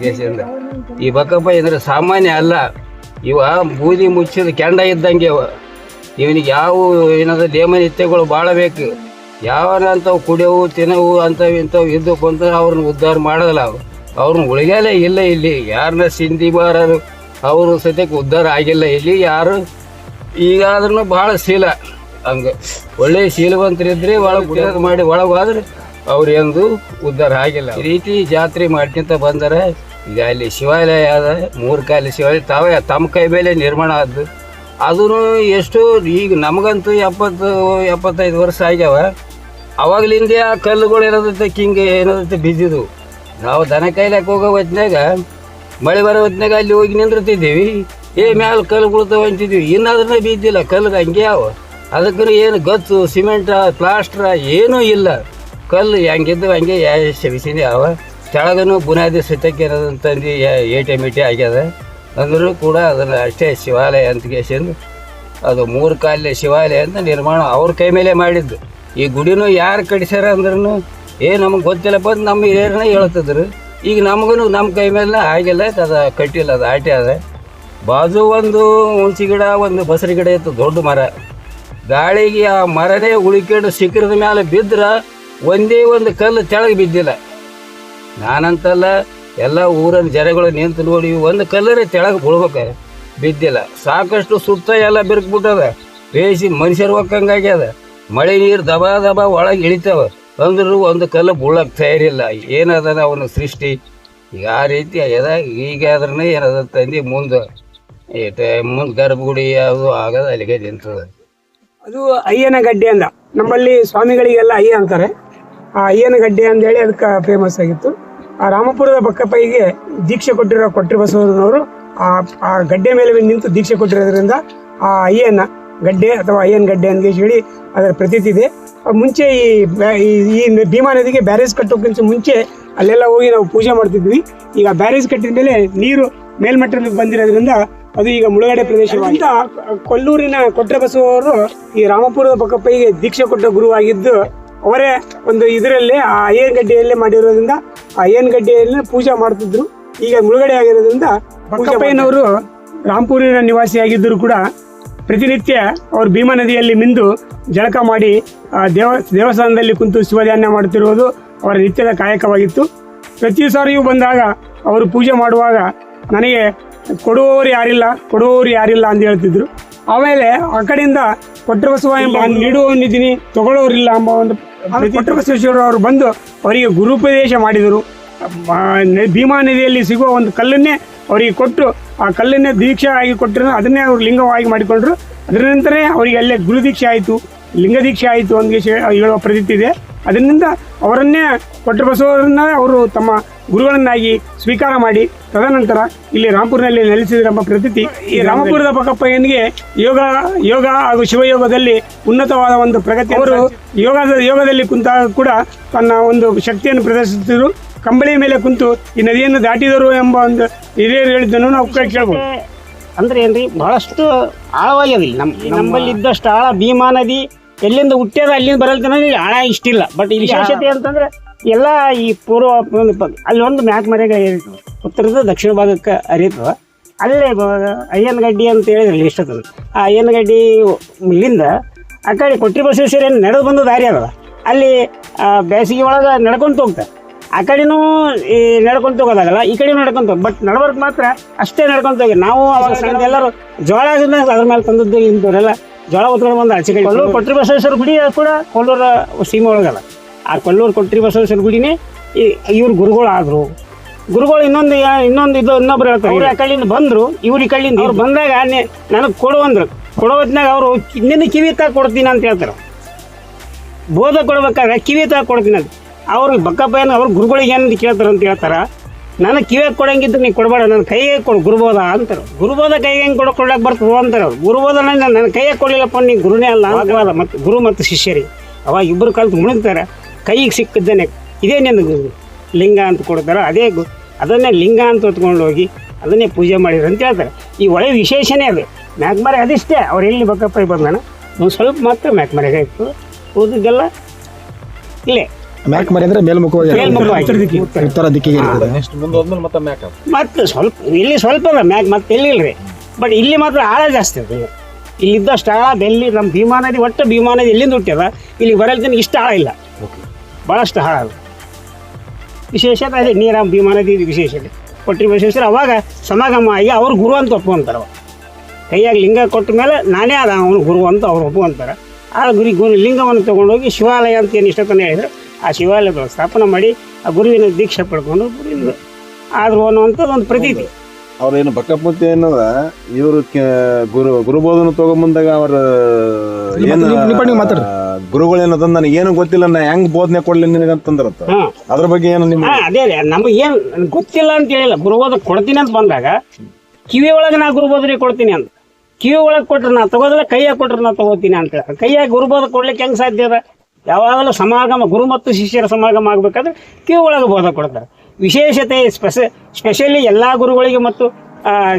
[SPEAKER 3] ಈ ಬಕ್ಕಪ್ಪ ಅಂದ್ರೆ ಸಾಮಾನ್ಯ ಅಲ್ಲ. ಇವ ಬೂದಿ ಮುಚ್ಚಿದ ಕೆಂಡ ಇದ್ದಂಗೆ ಅವ. ಇವನಿಗೆ ಯಾವ ಏನಾದ್ರೂ ದೇಮನಿತ್ಯಗಳು ಭಾಳ ಬೇಕು ಯಾವನಂತವು ಕುಡಿಯವು ತಿನ್ನವು ಅಂಥವು ಇಂಥವು ಇದ್ದು ಬಂದ್ರೆ ಅವ್ರನ್ನ ಉದ್ಧಾರ ಮಾಡೋದಿಲ್ಲ ಅವ್ರು ಅವ್ರನ್ನ ಉಳಿಗಾಲೆ ಇಲ್ಲ ಇಲ್ಲಿ. ಯಾರನ್ನ ಸಿಂಧಿ ಬಾರರು ಅವರು ಸದ್ಯಕ್ಕೆ ಉದ್ಧಾರ ಆಗಿಲ್ಲ ಇಲ್ಲಿ. ಯಾರು? ಈಗಾದ್ರೂ ಭಾಳ ಶೀಲ. ಹಂಗೆ ಒಳ್ಳೆ ಶೀಲವಂತರಿದ್ರೆ ಒಳಗೆ ಉಳಿಯೋದು ಮಾಡಿ ಒಳಗೆ ಹೋದ್ರೆ ಅವ್ರು ಎಂದು ಉದ್ಧಾರ ಆಗಿಲ್ಲ. ಈ ರೀತಿ ಜಾತ್ರೆ ಮಾಡ್ಕೊಂತ ಬಂದರೆ, ಈಗ ಅಲ್ಲಿ ಶಿವಾಲಯ ಅದ, ಮೂರು ಕಾಲಿ ಶಿವಾಲಯ, ತಾವೇ ತಮ್ಮ ಕೈ ಮೇಲೆ ನಿರ್ಮಾಣ ಆದ್ದು. ಅದೂ ಎಷ್ಟು ಈಗ ನಮಗಂತೂ ಎಪ್ಪತ್ತು, ಎಪ್ಪತ್ತೈದು ವರ್ಷ ಆಗ್ಯಾವ. ಅವಾಗಲಿಂದ ಆ ಕಲ್ಲುಗಳು ಏನದತ್ತೆ ಹಿಂಗೆ ಏನದತ್ತೆ ಬಿದ್ದಿದ್ವು. ನಾವು ದನ ಕೈಲಕ್ಕೆ ಹೋಗೋ ಹೊತ್ನ್ಯಾಗ, ಮಳೆ ಬರೋ ಹೊತ್ನ್ಯಾಗ ಅಲ್ಲಿ ಹೋಗಿ ನಿಂದಿರ್ತಿದ್ದೀವಿ. ಏ, ಮ್ಯಾಲ ಕಲ್ಲು ಬೀಳ್ತಾವ ಅಂತಿದ್ವಿ ಇನ್ನಾದ್ರೂ ಬಿದ್ದಿಲ್ಲ, ಕಲ್ಲು ಹಂಗೆ ಅವ. ಅದಕ್ಕೂ ಏನು ಗೊತ್ತು, ಸಿಮೆಂಟ, ಪ್ಲಾಸ್ಟ್ರ ಏನೂ ಇಲ್ಲ. ಕಲ್ಲು ಹೆಂಗಿದ್ದು ಹಂಗೆ ಯಾ ಶಬಿಸಿನಿ ಅವ. ಕೆಳಗನು ಬುನಾದಿ ಸತ್ಯಕ್ಕೆ ಇರೋದಂತಂದು ಏಟೆ ಟಿ ಆಗ್ಯದ. ಅಂದರೂ ಕೂಡ ಅದನ್ನು ಅಷ್ಟೇ ಶಿವಾಲಯ ಅಂತ ಕೇಸಿಂದು, ಅದು ಮೂರು ಕಾಲ ಶಿವಾಲಯ ಅಂತ ನಿರ್ಮಾಣ ಅವ್ರ ಕೈ ಮೇಲೆ ಮಾಡಿದ್ದು. ಈ ಗುಡಿನೂ ಯಾರು ಕಡಿಸ್ಯಾರ ಅಂದ್ರೂ ಏ, ನಮಗೆ ಗೊತ್ತಿಲ್ಲ, ಬಂದು ನಮ್ಮ ಹಿರಿಯರನ್ನ ಹೇಳ್ತಿದ್ರು. ಈಗ ನಮಗೂ ನಮ್ಮ ಕೈ ಮೇಲೆ ಆಗಿಲ್ಲ ಅದು ಕಟ್ಟಿಲ್ಲ, ಅದು ಆಟೆ ಅದ ಬಾಜು ಒಂದು ಹುಣಸಿ ಗಿಡ, ಒಂದು ಬಸರಿ ಗಿಡ ಇತ್ತು, ದೊಡ್ಡ ಮರ. ಗಾಳಿಗೆ ಆ ಮರನೇ ಉಳಿಕೊಂಡು ಸಿಕ್ಕಿರದ ಮೇಲೆ ಬಿದ್ದರೆ ಒಂದೇ ಒಂದು ಕಲ್ಲು ತೆಳಗೆ ಬಿದ್ದಿಲ್ಲ. ನಾನಂತಲ್ಲ, ಎಲ್ಲ ಊರಿನ ಜನಗಳು ನಿಂತು ನೋಡಿ ಒಂದು ಕಲ್ಲರೇ ತೆಳಗೆ ಬಿಡ್ಬೇಕು ಬಿದ್ದಿಲ್ಲ. ಸಾಕಷ್ಟು ಸುತ್ತ ಎಲ್ಲ ಬಿರ್ಕ್ಬಿಟ್ಟದ ಬೇಯಿಸಿ ಮನುಷ್ಯರು ಹೋಗಂಗಾಗ್ಯದ ಮಳೆ ನೀರು ದಬಾ ದಬಾ ಒಳಗೆ ಇಳಿತಾವ. ಅಂದ್ರೂ ಒಂದು ಕಲ್ಲು ಬೀಳಕ್ಕೆ ತಯಾರಿಲ್ಲ. ಏನದ ಅವನ ಸೃಷ್ಟಿ? ಈಗ ಆ ರೀತಿ ಅದ ಈಗ ಆದ್ರೂ ಏನದ ತಂದು ಮುಂದೆ ಮುಂದೆ ಗರ್ಭಗುಡಿ ಯಾವುದು ಆಗದ ಅಲ್ಲಿಗೆ ನಿಂತದ.
[SPEAKER 2] ಅದು ಅಯ್ಯನ ಗಡ್ಡೆ ಅಂದ. ನಮ್ಮಲ್ಲಿ ಸ್ವಾಮಿಗಳಿಗೆಲ್ಲ ಅಯ್ಯ ಅಂತಾರೆ. ಆ ಅಯ್ಯನ ಗಡ್ಡೆ ಅಂತೇಳಿ ಅದಕ್ಕೆ ಫೇಮಸ್ ಆಗಿತ್ತು. ಆ ರಾಮಪುರದ ಬಕ್ಕಪ್ಪಯ್ಯಗೆ ದೀಕ್ಷೆ ಕೊಟ್ಟಿರೋ ಕೊಟ್ಟರು ಬಸವನವರು ಆ ಆ ಗಡ್ಡೆ ಮೇಲೆ ನಿಂತು ದೀಕ್ಷೆ ಕೊಟ್ಟಿರೋದ್ರಿಂದ ಆ ಅಯ್ಯನ ಗಡ್ಡೆ ಅಥವಾ ಅಯ್ಯನ ಗಡ್ಡೆ ಅಂತ ಹೇಳಿ ಅದರ ಪ್ರತೀತಿ ಇದೆ. ಮುಂಚೆ ಈ ಈ ಭೀಮಾ ನದಿಗೆ ಬ್ಯಾರೇಜ್ ಕಟ್ಟೋಕ್ಕಿಂತ ಮುಂಚೆ ಅಲ್ಲೆಲ್ಲ ಹೋಗಿ ನಾವು ಪೂಜೆ ಮಾಡ್ತಿದ್ವಿ. ಈಗ ಬ್ಯಾರೇಜ್ ಕಟ್ಟಿದ ಮೇಲೆ ನೀರು ಮೇಲ್ಮಟ್ಟದಲ್ಲಿ ಬಂದಿರೋದ್ರಿಂದ ಅದು ಈಗ ಮುಳುಗಡೆ ಪ್ರದೇಶವಾಗಿದೆ. ಕೊಲ್ಲೂರಿನ ಕೊಟ್ರೆ ಬಸವರು ಈ ರಾಮಪುರದ ಬಕ್ಕಪ್ಪಯ್ಯಗೆ ದೀಕ್ಷೆ ಕೊಟ್ಟ ಗುರುವಾಗಿದ್ದು ಅವರೇ ಒಂದು ಇದರಲ್ಲಿ ಆ ಅಯ್ಯನ್ ಗಡ್ಡೆಯಲ್ಲೇ ಮಾಡಿರೋದ್ರಿಂದ ಆ ಅಯ್ಯನ್ ಗಡ್ಡೆಯಲ್ಲಿ ಪೂಜೆ ಮಾಡ್ತಿದ್ರು. ಈಗ ಮುಳುಗಡೆ ಆಗಿರೋದ್ರಿಂದ ಬಕ್ಕಪ್ಪಯ್ಯನವರು ರಾಮಪುರಿನ ನಿವಾಸಿಯಾಗಿದ್ದರೂ ಕೂಡ ಪ್ರತಿನಿತ್ಯ ಅವರು ಭೀಮಾ ನದಿಯಲ್ಲಿ ಮಿಂದು ಜಳಕ ಮಾಡಿ ದೇವ ದೇವಸ್ಥಾನದಲ್ಲಿ ಕುಂತು ಶಿವಧ್ಯಾನ ಮಾಡುತ್ತಿರುವುದು ಅವರ ನಿತ್ಯದ ಕಾಯಕವಾಗಿತ್ತು. ಪ್ರತಿ ಸಾರಿಯೂ ಬಂದಾಗ ಅವರು ಪೂಜೆ ಮಾಡುವಾಗ ನನಗೆ ಕೊಡುವವರು ಯಾರಿಲ್ಲ ಕೊಡುವವರು ಯಾರಿಲ್ಲ ಅಂತ ಹೇಳ್ತಿದ್ರು. ಆಮೇಲೆ ಆ ಕಡೆಯಿಂದ ಕೊಟ್ಟಬಸವ ಎಂಬ ನೀಡುವವನಿದ್ದೀನಿ ತಗೊಳ್ಳೋರಿಲ್ಲ ಎಂಬ ಒಂದು ಕೊಟ್ಟಬಸವೇಶ್ವರ ಅವರು ಬಂದು ಅವರಿಗೆ ಗುರುಪದೇಶ ಮಾಡಿದರು. ಭೀಮಾ ನದಿಯಲ್ಲಿ ಸಿಗುವ ಒಂದು ಕಲ್ಲನ್ನೇ ಅವರಿಗೆ ಕೊಟ್ಟು ಆ ಕಲ್ಲನ್ನೇ ದೀಕ್ಷೆ ಆಗಿ ಕೊಟ್ಟಿರೋ ಅದನ್ನೇ ಅವರು ಲಿಂಗವಾಗಿ ಮಾಡಿಕೊಂಡ್ರು. ಅದರ ನಂತರನೇ ಅವರಿಗೆ ಅಲ್ಲೇ ಗುರು ದೀಕ್ಷೆ ಆಯಿತು ಲಿಂಗ ದೀಕ್ಷೆ ಆಯಿತು ಹೇಳಿ ಹೇಳುವ ಪ್ರತೀತಿ ಇದೆ. ಅದರಿಂದ ಅವರನ್ನೇ ಕೊಟ್ಟಬಸವರನ್ನ ಅವರು ತಮ್ಮ ಗುರುಗಳನ್ನಾಗಿ ಸ್ವೀಕಾರ ಮಾಡಿ ತದನಂತರ ಇಲ್ಲಿ ರಾಮಪುರನಲ್ಲಿ ನೆಲೆಸಿದರೆಂಬ ಪ್ರತೀತಿ. ಈ ರಾಮಪುರದ ಬಕಪ್ಪಯ್ಯನಿಗೆ ಯೋಗ ಯೋಗ ಹಾಗೂ ಶಿವಯೋಗದಲ್ಲಿ ಉನ್ನತವಾದ ಒಂದು ಪ್ರಗತಿ ಅವರು ಯೋಗದ ಯೋಗದಲ್ಲಿ ಕುಂತಾಗ ಕೂಡ ತನ್ನ ಒಂದು ಶಕ್ತಿಯನ್ನು ಪ್ರದರ್ಶಿಸಿದರು. ಕಂಬಳಿ ಮೇಲೆ ಕುಂತು ಈ ನದಿಯನ್ನು ದಾಟಿದರು ಎಂಬ ಒಂದು ಹಿರಿಯರು ಹೇಳಿದ್ದನ್ನು ನಾವು ಕೇಳಬಹುದು ಕೇಳ್ಬೋದು.
[SPEAKER 4] ಅಂದ್ರೆ ಏನ್ರಿ ಬಹಳಷ್ಟು ಆಳವಾಗಿದೆ ನಮ್ಮ ನಮ್ಮಲ್ಲಿ ಇದ್ದಷ್ಟು ಆಳ ಭೀಮಾ ನದಿ ಎಲ್ಲಿಂದ ಹುಟ್ಟ್ಯದ ಅಲ್ಲಿಂದ ಬರಲ್ತನ ಆಳ ಇಷ್ಟಿಲ್ಲ. ಬಟ್ ಇಲ್ಲಿ ವಿಶೇಷತೆ ಅಂತಂದ್ರೆ ಎಲ್ಲ ಈ ಪೂರ್ವ ಅಲ್ಲಿ ಒಂದು ಮ್ಯಾಕ್ ಇರ್ತದೆ ಉತ್ತರದ ದಕ್ಷಿಣ ಭಾಗಕ್ಕೆ ಹರಿತದ ಅಲ್ಲೇ ಅಯ್ಯನ ಗಡ್ಡಿ ಅಂತ ಹೇಳಿದ್ರಲ್ಲಿ ಇಷ್ಟದ ಆ ಅಯ್ಯನ ಗಡ್ಡಿ ಇಲ್ಲಿಂದ ಆ ಕಡೆ ಕೊಟ್ಟಿ ಬಸವೇಶ್ವರ ನಡೆದು ಬಂದ ದಾರಿ ಅದ ಅಲ್ಲಿ ಬೇಸಿಗೆ ಒಳಗೆ ನಡ್ಕೊಂತ ಹೋಗ್ತಾರೆ. ಆ ಕಡೆನೂ ಈ ನಡ್ಕೊಂತ ಹೋಗೋದಾಗಲ್ಲ ಈ ಕಡೆ ನಡ್ಕೊಂತ ಹೋಗಿ ಬಟ್ ನಡ್ಬರ್ಕ್ ಮಾತ್ರ ಅಷ್ಟೇ ನಡ್ಕೊಂತ ಹೋಗಿ. ನಾವು ಅವಾಗ ಸಣ್ಣ ಎಲ್ಲರೂ ಜೋಳ ಅದ್ರ ಮೇಲೆ ತಂದದ್ದು ಇಂಥವ್ರೆಲ್ಲ ಜೋಳ ಉತ್ಕೊಂಡು ಬಂದು ಆಚೆ ಕಡೆ ಕೊಲ್ಲೂರು ಕೊಟ್ರಿ ಬಸವೇಶ್ವರ ಗುಡಿ ಕೂಡ ಕೊಲ್ಲೂರ ಸೀಮೆ ಒಳಗಲ್ಲ. ಆ ಕೊಲ್ಲೂರು ಕೊಟ್ರಿ ಬಸವೇಶ್ವರ ಗುಡಿನೇ ಇವ್ರ ಗುರುಗಳು ಆದರು. ಗುರುಗಳು ಇನ್ನೊಂದು ಇನ್ನೊಂದು ಇದು ಇನ್ನೊಬ್ರು ಹೇಳ್ತಾರೆ ಅವ್ರು ಆ ಕಡೆಯಿಂದ ಬಂದರು ಇವ್ರು ಈ ಕಡೆಯಿಂದ ಅವ್ರು ಬಂದಾಗ ನನಗೆ ಕೊಡು ಅಂದ್ರು. ಕೊಡೋ ಹೊತ್ನಾಗ ಅವರು ನಿನ್ನ ಕಿವಿ ತಾ ಕೊಡ್ತೀನಿ ಅಂತ ಹೇಳ್ತಾರೆ. ಬೋಧ ಕೊಡ್ಬೇಕಾದ್ರೆ ಕಿವಿ ತಾ ಕೊಡ್ತೀನಿ ಅಂತ. ಅವ್ರಿಗೆ ಏನು ಅವ್ರ ಗುರುಗಳಿಗೆ ಏನಂತ ಕೇಳ್ತಾರೆ ಅಂತ ಹೇಳ್ತಾರ ನನಗೆ ಕಿವಿಯಾಗ ಕೊಡಂಗಿದ್ರೆ ನೀವು ಕೊಡಬೇಡ, ನನ್ನ ಕೈಗೆ ಕೊಡು, ಗುರುಬೋಧ ಅಂತಾರೆ. ಗುರುಬೋಧ ಕೈಗೆ ಹೆಂಗೆ ಕೊಡೋ ಕೊಡಕ್ಕೆ ಬರ್ತದೆ ಅಂತಾರೆ ಅವ್ರು. ಗುರುಬೋಧ ನನ್ನ ಕೈಗೆ ಕೊಡಲಿಲ್ಲಪ್ಪ ನೀವು ಗುರುನೇ ಅಲ್ಲ ಆಗವಾದ ಮತ್ತು ಗುರು ಮತ್ತು ಶಿಷ್ಯರಿ. ಅವಾಗ ಇಬ್ಬರು ಕಲ್ತು ಮುಳುಗ್ತಾರೆ ಕೈಗೆ ಸಿಕ್ಕಿದ್ದೇನೆ ಇದೇ ನಿನ್ನ ಲಿಂಗ ಅಂತ ಕೊಡ್ತಾರೆ. ಅದೇ ಅದನ್ನೇ ಲಿಂಗ ಅಂತ ಹೊತ್ಕೊಂಡು ಹೋಗಿ ಅದನ್ನೇ ಪೂಜೆ ಮಾಡಿದ್ರು ಅಂತ ಹೇಳ್ತಾರೆ. ಈ ಒಳ್ಳೆ ವಿಶೇಷನೇ ಅದು. ಮ್ಯಾಕ್ಮರೆ ಅದಿಷ್ಟೇ. ಅವ್ರು ಎಲ್ಲಿ ಬಕ್ಕಪ್ಪ ಬಂದಾನ? ಒಂದು ಸ್ವಲ್ಪ ಮಾತ್ರ ಮ್ಯಾಕ್ಮರೆಗೆ ಇತ್ತು. ಉಳಿದಿದ್ದೆಲ್ಲ ಇಲ್ಲೇ.
[SPEAKER 5] ಮ್ಯಾಕ್ ಮರಿ ಅಂದ್ರೆ ಮೇಲ್ಮುಖವಾಗಿ
[SPEAKER 4] ಮೇಲ್ಮುಖವಾಗಿ.
[SPEAKER 5] ಉತ್ತರ ದಿಕ್ಕಿಗೆ. ಉತ್ತರ ದಿಕ್ಕಿಗೆ ಇರ್ತದೆ.
[SPEAKER 4] ಮತ್ತೆ ಸ್ವಲ್ಪ ಇಲ್ಲಿ ಸ್ವಲ್ಪ ಅದ ಮ್ಯಾಗ ಮತ್ತೆ ಇಲ್ಲಿ ಇಲ್ರಿ ಬಟ್ ಇಲ್ಲಿ ಮಾತ್ರ ಆಳ ಜಾಸ್ತಿ ಅದ. ಇಲ್ಲಿದ್ದಷ್ಟು ಆಳ ಬೆಲ್ಲಿ ನಮ್ಮ ಭೀಮಾ ನದಿ ಒಟ್ಟು ಭೀಮಾ ನದಿ ಎಲ್ಲಿಂದ ಹುಟ್ಟ್ಯದ ಇಲ್ಲಿ ಬರಲ್ತೀನಿ ಇಷ್ಟು ಆಳ ಇಲ್ಲ. ಭಾಳಷ್ಟು ಆಳ ಅದ. ವಿಶೇಷತೆ ಅದೇ ನೀರ ಭೀಮಾ ನದಿ ಇದು ವಿಶೇಷತೆ. ಕೊಟ್ರಿ ವಿಶೇಷ ಅವಾಗ ಸಮಾಗಮ ಆಗಿ ಅವ್ರು ಗುರು ಅಂತ ಒಪ್ಕೊಂತಾರೆ ಅವ ಕೈಯಾಗ ಲಿಂಗ ಕೊಟ್ಟ ಮೇಲೆ ನಾನೇ ಅದ ಅವನು ಗುರು ಅಂತ ಅವ್ರು ಒಪ್ಕೊಂತಾರೆ. ಆ ಗುರಿ ಗುರು ಲಿಂಗವನ್ನು ತೊಗೊಂಡೋಗಿ ಶಿವಾಲಯ ಅಂತ ಏನು ಇಷ್ಟತನ ಹೇಳಿದ್ರು ಆ ಶಿವಾಲಯದ ಸ್ಥಾಪನೆ ಮಾಡಿ ಆ ಗುರುವಿನ ದೀಕ್ಷೆ ಪಡ್ಕೊಂಡು ಗುರುವಿನ ಆದ್ರು ಅನ್ನುವಂಥದ್ದು ಒಂದು ಪ್ರತೀತಿ.
[SPEAKER 6] ಅವ್ರೇನು ಬಕ್ಕಪೂರ್ತಿ ಏನದ ಇವರು ಗುರು ಗುರುಬೋಧನ ತಗೊಂಬಂದಾಗ ಅವರ ಏನು. ಗುರುಗಳು ಏನದ ನನಗೆ ಏನು ಗೊತ್ತಿಲ್ಲ ನಾ ಹೆಂಗ್ ಬೋಧನೆ ಕೊಡ್ಲಿ ನಿನಗಂತಂದ್ರತ್ತ? ಅದ್ರ ಬಗ್ಗೆ ಏನು ನಿಮ್ಮ
[SPEAKER 4] ಅದೇ ಅದೇ. ನಮಗೆ ಏನು ಗೊತ್ತಿಲ್ಲ ಅಂತ ಹೇಳಿಲ್ಲ. ಗುರುಬೋಧ ಕೊಡ್ತೀನಿ ಅಂತ ಬಂದಾಗ ಕಿವಿ ಒಳಗೆ ನಾ ಗುರುಬೋಧನೆ ಕೊಡ್ತೀನಿ ಅಂತ. ಕಿವಿ ಒಳಗೆ ಕೊಟ್ರೆ ನಾ ತಗೋದಿಲ್ಲ ಕೈಯಾಗ ಕೊಟ್ರೆ ನಾ ತಗೋತೀನಿ ಅಂತ ಹೇಳಿ. ಕೈಯಾಗ ಗುರುಬೋಧ ಕೊಡ್ಲಿಕ್ಕೆ ಹೆಂಗ್ ಸಾಧ್ಯ ಅದ? ಯಾವಾಗಲೂ ಸಮಾಗಮ ಗುರು ಮತ್ತು ಶಿಷ್ಯರ ಸಮಾಗಮ ಆಗಬೇಕಾದ್ರೆ ಕ್ಯೂ ಒಳಗೆ ಬೋಧ ಕೊಡ್ತಾರೆ. ವಿಶೇಷತೆ ಸ್ಪೆಷ ಸ್ಪೆಷಲಿ ಎಲ್ಲ ಗುರುಗಳಿಗೆ ಮತ್ತು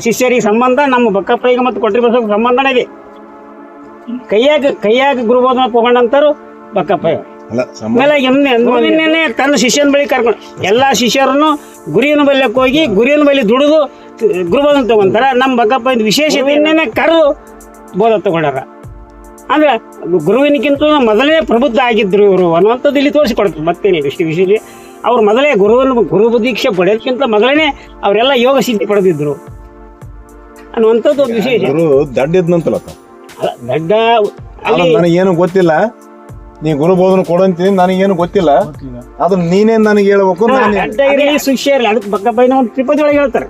[SPEAKER 4] ಶಿಷ್ಯರಿಗೆ ಸಂಬಂಧ ನಮ್ಮ ಬಕ್ಕಪ್ಪಯ್ಯಗೆ ಮತ್ತು ಕೊಟ್ಟರಿ ಬಸವ ಸಂಬಂಧನೇ ಇದೆ ಕೈಯಾಗ ಕೈಯಾಗ ಗುರುಬೋಧನ ತಗೊಂಡಂತಾರು ಬಕ್ಕಪ್ಪಯ್ಯ
[SPEAKER 6] ಅಲ್ಲ
[SPEAKER 4] ಆಮೇಲೆ ಎಮ್ಮೆ ತನ್ನ ಶಿಷ್ಯನ ಬಳಿ ಕರ್ಕೊಂಡು ಎಲ್ಲ ಶಿಷ್ಯರನ್ನು ಗುರಿಯನ ಬಲ್ಯಕ್ಕೆ ಹೋಗಿ ಗುರಿಯನ ಬಳಿ ದುಡಿದು ಗುರುಬೋಧನ ತಗೊಂತಾರ. ನಮ್ಮ ಬಕ್ಕಪ್ಪ ವಿಶೇಷತೆ ಕರೆದು ಬೋಧ ತಗೊಂಡಾರ. ಅಂದ್ರೆ ಗುರುವಿನಕ್ಕಿಂತ ಮೊದಲೇ ಪ್ರಬುದ್ಧ ಆಗಿದ್ರು ಇವರು ಅನ್ನುವಂಥದ್ದು ಇಲ್ಲಿ ತೋರಿಸಿಕೊಡ್ತಾರೆ ಮತ್ತೇನೆ ಇಷ್ಟು ವಿಶೇಷ ಅವ್ರು ಮೊದಲೇ ಗುರುವನ್ನು ಗುರು ದೀಕ್ಷೆ ಪಡೆಯೋದಕ್ಕಿಂತ ಮೊದಲೇ ಅವರೆಲ್ಲ ಯೋಗ ಸಿದ್ಧಿ ಪಡೆದಿದ್ರು ಅನ್ನುವಂಥದ್ದು ಒಂದು ವಿಶೇಷ.
[SPEAKER 6] ಗುರು ದಡ್ಡ ಇದ್ನಂತಲ್ಲ
[SPEAKER 4] ದೊಡ್ಡ
[SPEAKER 6] ಅಲ್ಲ ನನಗೇನು ಗೊತ್ತಿಲ್ಲ. ನೀ ಗುರು ಬೋಧನ ಕೊಡಂತೀನಿ ನನಗೇನು ಗೊತ್ತಿಲ್ಲ. ಅದನ್ನ ನೀನೇ ನನಗೆ ಹೇಳ್ಬೇಕು
[SPEAKER 4] ಶಿಷ್ಯ ಇರಲಿ ಅದಕ್ಕೆ ಬಕ್ಕಬೈನ ಒಂದು ತ್ರಿಪದಿ ಒಳಗೆ ಹೇಳ್ತಾರೆ.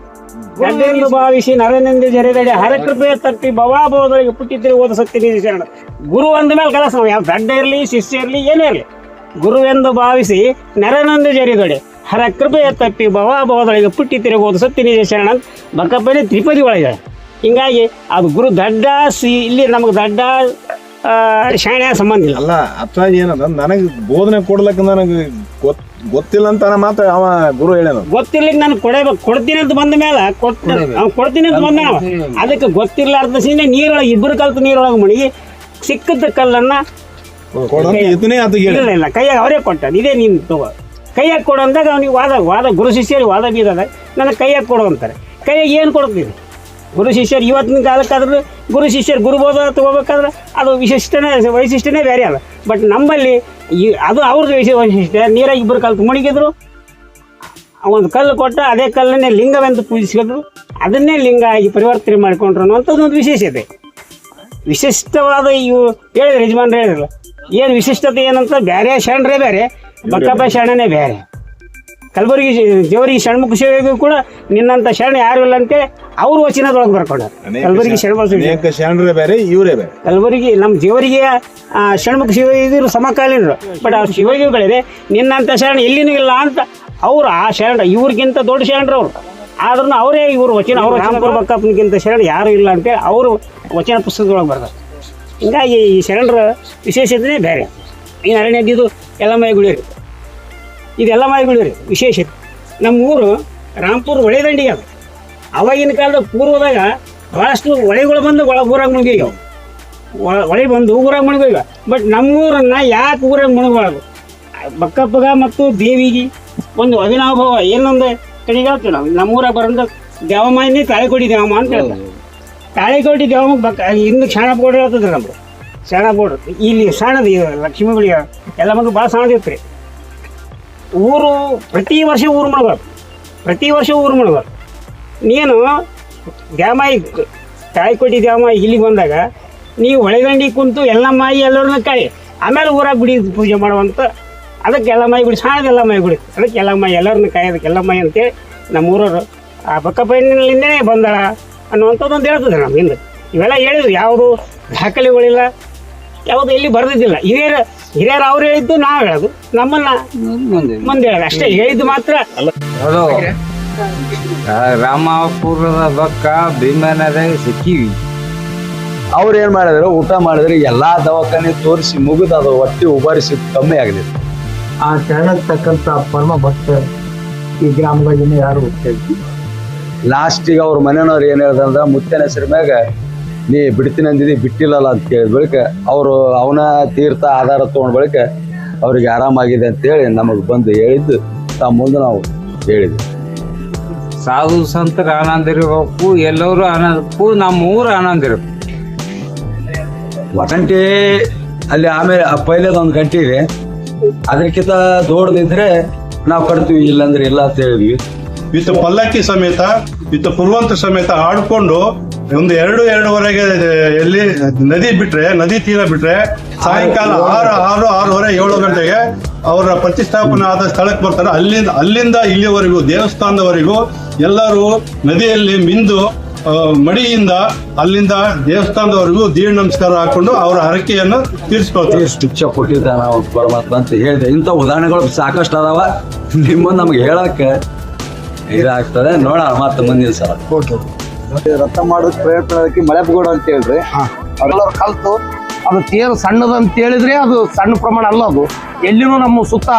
[SPEAKER 4] ಗಡ್ಡ ಭಾವಿಸಿ ನರನೆಂದ ಜರೆದಡೆ ಹರಕೃಪೆಯ ತಟ್ಟಿ ಭವಾಭವದೊಳಗೆ ಪುಟ್ಟಿದ್ದರೆ ಓದ ಸತ್ಯ ನಿಜ ಶರಣ. ಗುರು ಅಂದ ಮೇಲೆ ಕೆಲಸ ಗಡ್ಡ ಇರಲಿ, ಶಿಷ್ಯ ಇರಲಿ, ಏನೇ ಇರಲಿ. ಗುರುವೆಂದು ಭಾವಿಸಿ ನರನೆಂದು ಜರಿದೊಡೆ ಹರ ಕೃಪೆಯ ತಪ್ಪಿ ಭವಾಭವದೊಳಗೆ ಪುಟ್ಟಿ ತಿರುಗೋದು ಸತ್ಯ ನಿಜ ಶರಣ. ಬಕ್ಕಪ್ಪನೇ ತ್ರಿಪದಿ ಒಳಗೆ. ಹಿಂಗಾಗಿ ಅದು ಗುರು ದಡ್ಡ ಸಿ ಇಲ್ಲಿ ನಮಗೆ ದಡ್ಡ ಶಾಣೆ ಸಂಬಂಧ ಇಲ್ಲ.
[SPEAKER 6] ಅಲ್ಲ ಅಥವಾ ಏನದ ನನಗೆ ಬೋಧನೆ ಕೊಡ್ಲಕ್ಕ ನನಗೆ ಗೊತ್ ಗೊತ್ತಿಲ್ಲ ಅಂತ ಮಾತ್ರ ಮಾತು ಅವ ಗುರು ಹೇಳ್ಯಾನ
[SPEAKER 4] ಗೊತ್ತಿರ್ಲಿಕ್ಕೆ ನಾನು ಕೊಡಬೇಕು ಕೊಡ್ತೀನಿ ಅಂತ ಬಂದ ಮೇಲೆ ಕೊಟ್ಟು ಅವ್ನು ಕೊಡ್ತೀನಿ ಅಂತ ಬಂದ ಅದಕ್ಕೆ ಗೊತ್ತಿರ್ಲಾರ್ದ ಸೀನೆ ನೀರೊಳಗೆ ಇಬ್ಬರು ಕಲ್ತು ನೀರೊಳಗೆ ಮುಳುಗಿ ಸಿಕ್ಕದ ಕಲ್ಲನ್ನ ಇಲ್ಲ ಇಲ್ಲ ಕೈಯಾಗ ಅವರೇ ಕೊಟ್ಟ ಇದೇ ನೀನು ತಗೋ. ಕೈಯಾಗ ಕೊಡು ಅಂದಾಗ ಅವ್ನಿಗೆ ವಾದ ವಾದ ಗುರು ಶಿಷ್ಯರಿಗೆ ವಾದ ಬೀದಾಗ ನನಗೆ ಕೈಯಾಗ ಕೊಡು ಅಂತಾರೆ. ಕೈಯಾಗ ಏನು ಕೊಡ್ತೀನಿ ಗುರು ಶಿಷ್ಯರು ಇವತ್ತಿನ ಕಾಲಕ್ಕಾದ್ರೂ ಗುರು ಶಿಷ್ಯರು ಗುರುಬೋಧ ತಗೋಬೇಕಾದ್ರೆ ಅದು ವಿಶಿಷ್ಟನೇ ವೈಶಿಷ್ಟ್ಯನೇ ಬೇರೆ ಅಲ್ಲ. ಬಟ್ ನಮ್ಮಲ್ಲಿ ಈ ಅದು ಅವ್ರದ್ದು ವಿಶೇಷ ವೈಶಿಷ್ಟ್ಯ. ನೀರಾಗಿ ಇಬ್ಬರು ಕಲ್ತು ಮುಳುಗಿದ್ರು ಒಂದು ಕಲ್ಲು ಕೊಟ್ಟು ಅದೇ ಕಲ್ಲನ್ನೇ ಲಿಂಗವೆಂದು ಪೂಜಿಸಿದ್ರು. ಅದನ್ನೇ ಲಿಂಗ ಆಗಿ ಪರಿವರ್ತನೆ ಮಾಡಿಕೊಂಡ್ರು ಅನ್ನುವಂಥದ್ದು ಒಂದು ವಿಶೇಷತೆ. ವಿಶಿಷ್ಟವಾದ ಇವು ಹೇಳಿದ್ರು ಯಜಮಾನ್ರು ಹೇಳಿದ್ರು. ಏನು ವಿಶಿಷ್ಟತೆ ಏನಂತ ಬೇರೆ ಶರಣರೇ ಬೇರೆ. ಬಕ್ಕಪ್ಪ ಶರಣನೇ ಬೇರೆ. ಕಲಬುರಗಿ ದೇವರಿಗೆ ಷಣ್ಮುಖ ಸೇವೆಗೂ ಕೂಡ ನಿನ್ನಂಥ ಶರಣ ಯಾರು ಇಲ್ಲ ಅಂತೇಳಿ ಅವ್ರ ವಚನದೊಳಗೆ ಬರ್ಕೊಂಡಾರ ಕಲಬುರಗಿ ಷಣ್ಮುಖ
[SPEAKER 6] ಶರಣರೇ ಬೇರೆ ಇವರೇ ಬೇರೆ.
[SPEAKER 4] ಕಲಬುರಗಿ ನಮ್ಮ ದೇವರಿಗೆ ಆ, ಷಣ್ಮುಖ ಇದ್ರು ಸಮಕಾಲೀನರು. ಬಟ್ ಆ ಶಿವಗಿಗಳಿದೆ ನಿನ್ನಂಥ ಶರಣ ಎಲ್ಲಿನೂ ಇಲ್ಲ ಅಂತ ಅವ್ರು ಆ ಶರಣ ಇವ್ರಿಗಿಂತ ದೊಡ್ಡ ಶರಣರು ಅವರು. ಆದ್ರೂ ಅವರೇ ಇವರು ವಚನ ಅವ್ರ ರಾಮಪುರ ಬಕ್ಕಪ್ಪನಿಗಿಂತ ಶರಣ ಯಾರು ಇಲ್ಲ ಅಂತೇಳಿ ಅವರು ವಚನ ಪುಸ್ತಕದೊಳಗೆ ಬರ್ತಾರೆ. ಹಿಂಗಾಗಿ ಈ ಶರಣರ ವಿಶೇಷತೆನೇ ಬೇರೆ. ಈ ಅರಣ್ಯದ್ದು ಎಲ್ಲ ಗುಡಿ ಇದೆಲ್ಲ ಮೈಗುಳಿ ರೀ ವಿಶೇಷತೆ ನಮ್ಮ ಊರು ರಾಮಪುರ ಹೊಳೆದಂಡಿಗೆ ಅದು. ಅವಾಗಿನ ಕಾಲದ ಪೂರ್ವದಾಗ ಭಾಳಷ್ಟು ಹೊಳೆಗಳು ಬಂದು ಒಳ ಊರಾಗ ಮುಗಿಯವು ಹೊಳೆ ಬಂದು ಊರಾಗ ಮುಳುಗೋಗ ಬಟ್ ನಮ್ಮೂರನ್ನು ಯಾಕೆ ಊರಾಗ ಮುಳುಗಬಾರ್ದು? ಬಕ್ಕಪ್ಪಗ ಮತ್ತು ದೇವಿಗೆ ಒಂದು ಅವಿನಾಭಾವ ಏನೊಂದು ಕಡೆಗೆ ಹೇಳ್ತೀವಿ ನಾವು. ನಮ್ಮೂರಾಗ ಬರೋದು ದೇವಮ್ಮನೇ ತಾಳಿಕೊಡಿ ದೇವಮ್ಮ ಅಂತ ಹೇಳ್ತಾರೆ. ತಾಳೆಕೋಟಿ ದೇವಮ್ಮ ಬಕ್ಕ ಇನ್ನು ಕ್ಷಣ ಬೋರ್ಡ್ ಹೇಳ್ತದ್ರಿ ನಮ್ದು. ಶಾಣ ಬೋರ್ಡ್ ಇಲ್ಲಿ ಸಣ್ಣದು ಗುಡಿ ಎಲ್ಲ ಮಗು ಭಾಳ ಸಣ್ಣದಿತ್ತು ರೀ ಊರು, ಪ್ರತಿ ವರ್ಷ ಊರು ಮಾಡ್ಬಾರ್ದು ಪ್ರತಿ ವರ್ಷ ಊರು ಮಾಡ್ಬಾರ್ದು ನೀನು ದ್ಯಾಮಾಯಿ ಕೊಟ್ಟಿ ದ್ಯಾಮಾಯಿ ಇಲ್ಲಿಗೆ ಬಂದಾಗ ನೀವು ಹೊಳೆಗಂಡಿ ಕುಂತು ಎಲ್ಲ ಮಾಯಿ ಎಲ್ಲರನ್ನ ಕಾಯಿ ಆಮೇಲೆ ಊರಾಗ ಗುಡಿ ಪೂಜೆ ಮಾಡುವಂಥ ಅದಕ್ಕೆ ಎಲ್ಲ ಎಲ್ಲಮ್ಮಾಯಿ ಗುಡಿ ಎಲ್ಲ ಮಾಯಿ ಬಿಡಿ ಅದಕ್ಕೆ ಎಲ್ಲ ಮಾಯಿ ಎಲ್ಲರನ್ನ ಕಾಯೋದಕ್ಕೆ ಎಲ್ಲಮ್ಮಾಯಿ ಅಂತೇಳಿ ನಮ್ಮ ಊರವರು ಆ ಬಕ್ಕಪ್ಪನಿಂದನೇ ಬಂದಾಳ ಅನ್ನುವಂಥದ್ದು ಒಂದು ಹೇಳ್ತದೆ ನಮ್ಮ ಹಿಂದೆ. ಇವೆಲ್ಲ ಹೇಳಿದ್ರು, ಯಾವುದು ದಾಖಲೆಗಳಿಲ್ಲ, ಯಾವುದು ಎಲ್ಲಿ ಬರೆದಿದ್ದಿಲ್ಲ. ಹಿರಿಯರ ಹಿರಿಯರು ಅವ್ರು ಹೇಳಿದ್ದು ನಾವು ಹೇಳೋದು. ನಮ್ಮನ್ನ ಮುಂದೆ ಹೇಳೋದು. ಅಷ್ಟೇ ಹೇಳಿದ್ದು ಮಾತ್ರ
[SPEAKER 3] ರಾಮಪುರದ ಬಕ್ಕ ಭೀಮನದಾಗ ಸಿಕ್ಕಿವಿ
[SPEAKER 7] ಅವ್ರು ಏನ್ ಮಾಡಿದ್ರು? ಊಟ ಮಾಡಿದ್ರೆ. ಎಲ್ಲಾ ದವಾಖಾನೆ ತೋರಿಸಿ ಮುಗಿದು ಅದು ಹೊಟ್ಟೆ ಉಬಾರಿಸಿ ಕಮ್ಮಿ ಆಗಲಿ
[SPEAKER 8] ಆ ಶರಣಕ್ಕೆ ತಕ್ಕಂತ ಪರಮ ಭಕ್ತ ಈ ಗ್ರಾಮಗಳಿಂದ ಯಾರು? ಹೋಗ್ತಾ
[SPEAKER 7] ಲಾಸ್ಟಿಗೆ ಅವ್ರ ಮನೆಯವ್ರು ಏನ್ ಹೇಳ್ದಂದ್ರ ಮುತ್ತಿನ ಹೆಸರು ಮ್ಯಾಗ ನೀ ಬಿಡ್ತೀನಿ ಅಂದಿದಿ ಬಿಟ್ಟಿಲ್ಲಲ್ಲ ಅಂತ ಕೇಳಿದ ಬಳಿಕ ಅವರು ಅವನ ತೀರ್ಥ ಆಧಾರ ತೊಗೊಂಡ ಬಳಿಕ ಅವ್ರಿಗೆ ಆರಾಮಾಗಿದೆ ಅಂತೇಳಿ ನಮಗೆ ನಮಗ್ ಬಂದು ಹೇಳಿದ್ದು ತಮ್ಮ ಮುಂದೆ ನಾವು ಹೇಳಿದ್ವಿ.
[SPEAKER 3] ಸಾಧು ಸಂತರ ಆನಂದ ಇರಬೇಕು ಎಲ್ಲರೂ ಆನಂದಕ್ಕೂ ನಮ್ಮ ಊರು ಆನಂದ ಇರಬೇಕು.
[SPEAKER 7] ವಸಂತಿ ಅಲ್ಲಿ ಆಮೇಲೆ ಆ ಪೈಲೇದ ಒಂದು ಗಂಟೆ ಇದೆ. ಅದಕ್ಕಿಂತ ದೊಡ್ಡದಿದ್ರೆ ನಾವು ಕಟ್ತೀವಿ ಇಲ್ಲಾಂದ್ರೆ ಇಲ್ಲ ಅಂತ ಹೇಳಿದ್ವಿ.
[SPEAKER 9] ವಿತ್ ಪಲ್ಲಕ್ಕಿ ಸಮೇತ ವಿತ್ ಪುಲ್ವಂತ ಸಮೇತ ಆಡ್ಕೊಂಡು ಒಂದು ಎರಡು ಎರಡೂವರೆಗೆ ಎಲ್ಲಿ ನದಿ ಬಿಟ್ರೆ ನದಿ ತೀರ ಬಿಟ್ರೆ ಸಾಯಂಕಾಲ ಆರು ಆರು ಆರೂವರೆ ಏಳು ಗಂಟೆಗೆ ಅವರ ಪ್ರತಿಷ್ಠಾಪನೆ ಆದ ಸ್ಥಳಕ್ಕೆ ಬರ್ತಾರೆ. ಅಲ್ಲಿಂದ ಅಲ್ಲಿಂದ ಇಲ್ಲಿವರೆಗೂ ದೇವಸ್ಥಾನದವರೆಗೂ ಎಲ್ಲರೂ ನದಿಯಲ್ಲಿ ಮಿಂದು ಮಡಿಯಿಂದ ಅಲ್ಲಿಂದ ದೇವಸ್ಥಾನದವರೆಗೂ ದೀಡ್ ನಮಸ್ಕಾರ ಹಾಕೊಂಡು ಅವರ ಹರಕೆಯನ್ನು ತೀರಿಸ್ಕೊಳ್ತೀವಿ
[SPEAKER 7] ಶಿಕ್ಷ ಕೊಟ್ಟಿದ್ದಾನ ಪರಮಾತ್ಮ ಅಂತ ಹೇಳಿದೆ. ಇಂಥ ಉದಾಹರಣೆಗಳು ಸಾಕಷ್ಟು ಅದಾವ. ನಿಮ್ಮ ನಮ್ಗೆ ಹೇಳಕ್ಕೆ ಇದಾಗ್ತದೆ ನೋಡೋಣ ಮತ್ತೆ ಮುಂದಿನ ಸಲ.
[SPEAKER 5] ರಥ ಮಾಡೋದ್ ಪ್ರಯತ್ನಕ್ಕೆ ಮಳೆ ಬಿಗೋಡು ಅಂತ ಹೇಳ್ರಿ. ಅವರೆಲ್ಲರೂ ಕಲ್ತು.
[SPEAKER 10] ಅದು ತೇರು ಸಣ್ಣದ ಅಂತ ಹೇಳಿದ್ರೆ ಅದು ಸಣ್ಣ ಪ್ರಮಾಣ ಅಲ್ಲ ಅದು. ಎಲ್ಲಿನೂ ನಮ್ಮ ಸುತ್ತ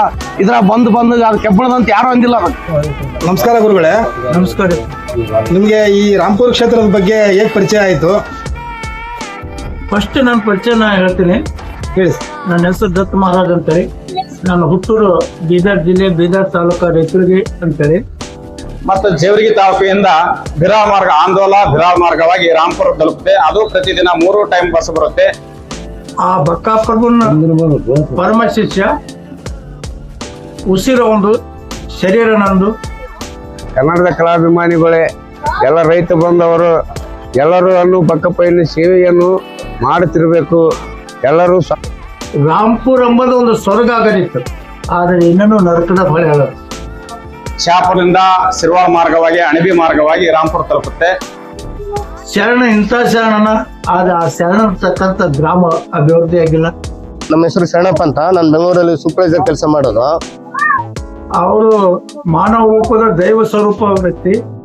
[SPEAKER 10] ಇದ್ರ ಬಂದು ಬಂದು ಅದು ಕೆಬ್ಬಣದಂತ ಯಾರು ಅಂದಿಲ್ಲ ಅದಕ್ಕೆ
[SPEAKER 6] ನಮಸ್ಕಾರ ಗುರುಗಳೇ.
[SPEAKER 2] ನಮಸ್ಕಾರ.
[SPEAKER 6] ನಿಮ್ಗೆ ಈ ರಾಮಪುರ ಕ್ಷೇತ್ರದ ಬಗ್ಗೆ ಹೇಗ್ ಪರಿಚಯ ಆಯ್ತು?
[SPEAKER 8] ಫಸ್ಟ್ ನನ್ನ ಪರಿಚಯ ನಾ ಹೇಳ್ತೀನಿ.
[SPEAKER 6] ಹೇಳಿ.
[SPEAKER 8] ನನ್ನ ಹೆಸರು ದತ್ತ ಮಹಾರಾಜ್ ಅಂತೇಳಿ. ನಾನು ಹುಟ್ಟೂರು ಬೀದರ್ ಜಿಲ್ಲೆ ಬೀದರ್ ತಾಲೂಕು ರೈತರಿಗೆ ಅಂತೇಳಿ.
[SPEAKER 10] ಮತ್ತು ಜೇವರ್ಗಿ ತಾಲೂಕಿನಿಂದ ಬಿರಾ ಮಾರ್ಗ ಆಂದೋಲ ಬಿರಾ ಮಾರ್ಗವಾಗಿ ರಾಂಪುರ ತಲುಪುತ್ತೆ. ಅದು ಪ್ರತಿದಿನ ಮೂರು ಟೈಮ್ ಬಸ್ ಬರುತ್ತೆ.
[SPEAKER 8] ಆ ಬಕ್ಕಾಪರ್ಗನ ಪರಮ ಶಿಷ್ಯ ಉಸಿರ ಒಂದು ಶರೀರ ನಂದು.
[SPEAKER 10] ಕನ್ನಡದ ಕಲಾಭಿಮಾನಿಗಳೇ ಎಲ್ಲ ರೈತ ಬಂದವರು ಎಲ್ಲರೂ ಅನ್ನು ಬಕ್ಕಪ್ಪಯ್ಯನ ಸೇವೆಯನ್ನು ಮಾಡುತ್ತಿರಬೇಕು. ಎಲ್ಲರೂ
[SPEAKER 8] ರಾಂಪುರ್ ಎಂಬುದು ಒಂದು ಸ್ವರ್ಗ ಆಗದಿತ್ತು. ಆದರೆ ಇನ್ನೂ ನರಕದ ಬಳಿ
[SPEAKER 10] ಶಾಪುರದಿಂದ ಸಿರ್ವಾಳ ಮಾರ್ಗವಾಗಿ ಅಣಬಿ ಮಾರ್ಗವಾಗಿ ರಾಮಪುರ ತಲುಪುತ್ತೆ.
[SPEAKER 8] ಶರಣ ಇಂಥ ಶರಣನ ಆದ ಆ ಶರಣ ತಕ್ಕಂಥ ಗ್ರಾಮ ಅಭಿವೃದ್ಧಿ ಆಗಿಲ್ಲ.
[SPEAKER 10] ನಮ್ಮ ಹೆಸರು ಶರಣಪ್ಪ ಅಂತ. ನಾನು ಬೆಂಗಳೂರಲ್ಲಿ ಸೂಪರ್ವೈಸರ್ ಕೆಲಸ ಮಾಡೋದು.
[SPEAKER 8] ಅವರು ಮಾನವ ರೂಪದ ದೈವ ಸ್ವರೂಪ ವ್ಯಕ್ತಿ.